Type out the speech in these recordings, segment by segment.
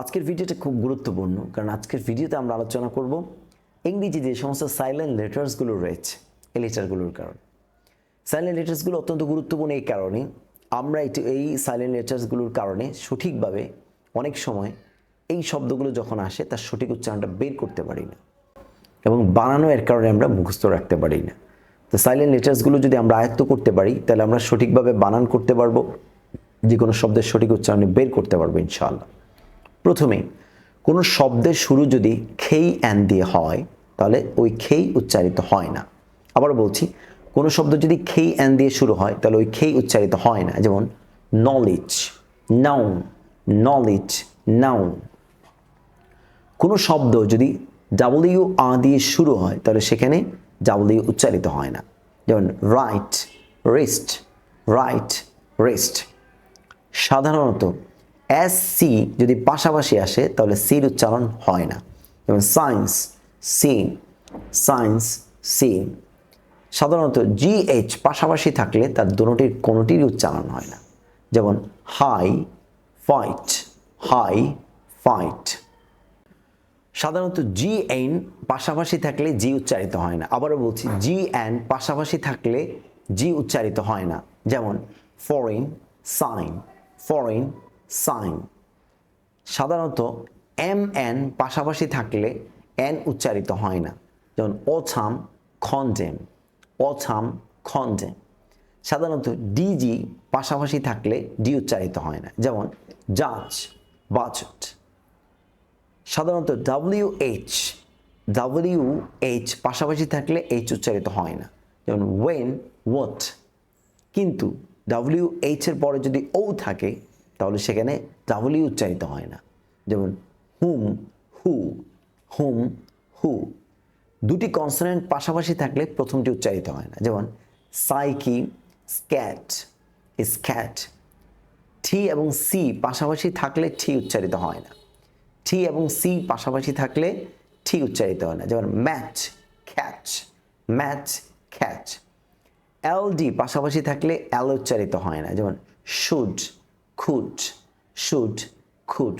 আজকের ভিডিওটা খুব গুরুত্বপূর্ণ, কারণ আজকের ভিডিওতে আমরা আলোচনা করব ইংরেজি যে সমস্ত সাইলেন্ট লেটার্সগুলো রয়েছে, এই লেটারগুলোর কারণে। সাইলেন্ট লেটার্সগুলো অত্যন্ত গুরুত্বপূর্ণ এই কারণে, আমরা এটি, এই সাইলেন্ট লেটার্সগুলোর কারণে সঠিকভাবে অনেক সময় এই শব্দগুলো যখন আসে, তার সঠিক উচ্চারণটা বের করতে পারি না এবং বানানো এর কারণে আমরা মুখস্থ রাখতে পারি না। তো সাইলেন্ট লেটার্সগুলো যদি আমরা আয়ত্ত করতে পারি, তাহলে আমরা সঠিকভাবে বানান করতে পারব যে কোনো শব্দের সঠিক উচ্চারণে বের করতে পারব ইনশাআল্লাহ। প্রথমে কোনো শব্দের শুরু যদি খেই অ্যান দিয়ে হয়, তাহলে ওই খেই উচ্চারিত হয় না। আবার বলছি, কোনো শব্দ যদি খেই অ্যান দিয়ে শুরু হয়, তাহলে ওই খেই উচ্চারিত হয় না। যেমন নলেজ নাউন নলেজ নাউন কোনো শব্দ যদি ডাব্লিউ আ দিয়ে শুরু হয়, তাহলে সেখানে ডাব্লিউ উচ্চারিত হয় না। যেমন রাইট রেস্ট রাইট রেস্ট সাধারণত এস সি যদি পাশাপাশি আসে, তাহলে সির উচ্চারণ হয় না। যেমন সায়েন্স সিন সায়েন্স সিন সাধারণত জি এইচ পাশাপাশি থাকলে তার দুটির কোনোটির উচ্চারণ হয় না। যেমন হাই ফাইট হাই ফাইট সাধারণত জি এন পাশাপাশি থাকলে জি উচ্চারিত হয় না। আবারও বলছি জি এন পাশাপাশি থাকলে জি উচ্চারিত হয় না। যেমন ফরেন সাইন ফরেন সাইন। সাধারণত এম, এন পাশাপাশি থাকলে এন উচ্চারিত হয় না। যেমন ওথাম খন্ডেম ওথাম খন্ডেম সাধারণত ডিজি পাশাপাশি থাকলে ডি উচ্চারিত হয় না। যেমন জাজ বাজেট সাধারণত ডাব্লিউ এইচ ডাব্লিউ এইচ পাশাপাশি থাকলে এইচ উচ্চারিত হয় না। যেমন ওয়েন ওয়াট কিন্তু ডাব্লিউ এইচের পরে যদি ও থাকে তাহলে সেখানে ডাব্লিউ উচ্চারিত হয় না। যেমন হুম, হু হুম, হু। দুটি কনসোনেন্ট পাশাপাশি থাকলে প্রথমটি উচ্চারিত হয় না। যেমন সাইকি, স্ক্যাট স্ক্যাট। টি এবং সি পাশাপাশি থাকলে টি উচ্চারিত হয় না। টি এবং সি পাশাপাশি থাকলে টি উচ্চারিত হয় না। যেমন match catch match catch L D পাশাপাশি থাকলে এল উচ্চারিত হয় না। যেমন শুড খুড শুড খুড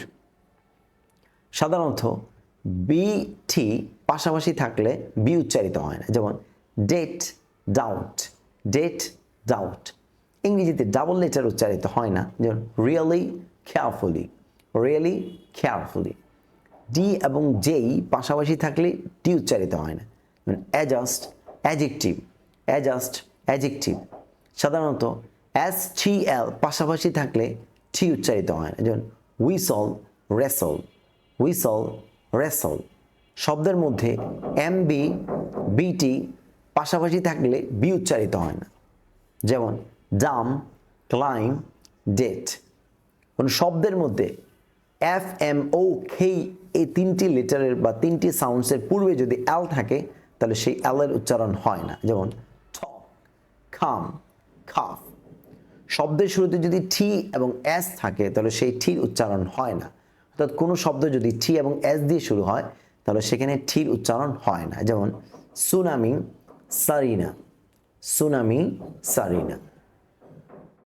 সাধারণত বি টি পাশাপাশি থাকলে বি উচ্চারিত হয় না। যেমন ডেট ডাউট ডেট ডাউট ইংরেজিতে ডাবল লেটার উচ্চারিত হয় না। যেমন really carefully really carefully D এবং জেই পাশাপাশি থাকলে ডি উচ্চারিত হয় না। অ্যাজাস্ট অ্যাজেকটিভ অ্যাজাস্ট অ্যাজেকটিভ সাধারণত এস টি এল পাশাপাশি থাকলে টি উচ্চারিত হয় না যেমন উইসল রেসল উইসল রেসল শব্দের মধ্যে এম বি বিটি পাশাপাশি থাকলে বি উচ্চারিত হয় না। যেমন ডাম ক্লাইম ডেট কোনো শব্দের মধ্যে এফ এম ও খেই এই তিনটি লেটারের বা তিনটি সাউন্ডসের পূর্বে যদি এল থাকে, তাহলে সেই এলের উচ্চারণ হয় না। যেমন ঠ খাম, খাফ। শব্দের শুরুতে যদি ঠি এবং এস থাকে, তাহলে সেই ঠির উচ্চারণ হয় না। অর্থাৎ কোনো শব্দ যদি ঠি এবং এস দিয়ে শুরু হয়, তাহলে সেখানে ঠির উচ্চারণ হয় না। যেমন, সুনামি সারিনা সুনামি সারিনা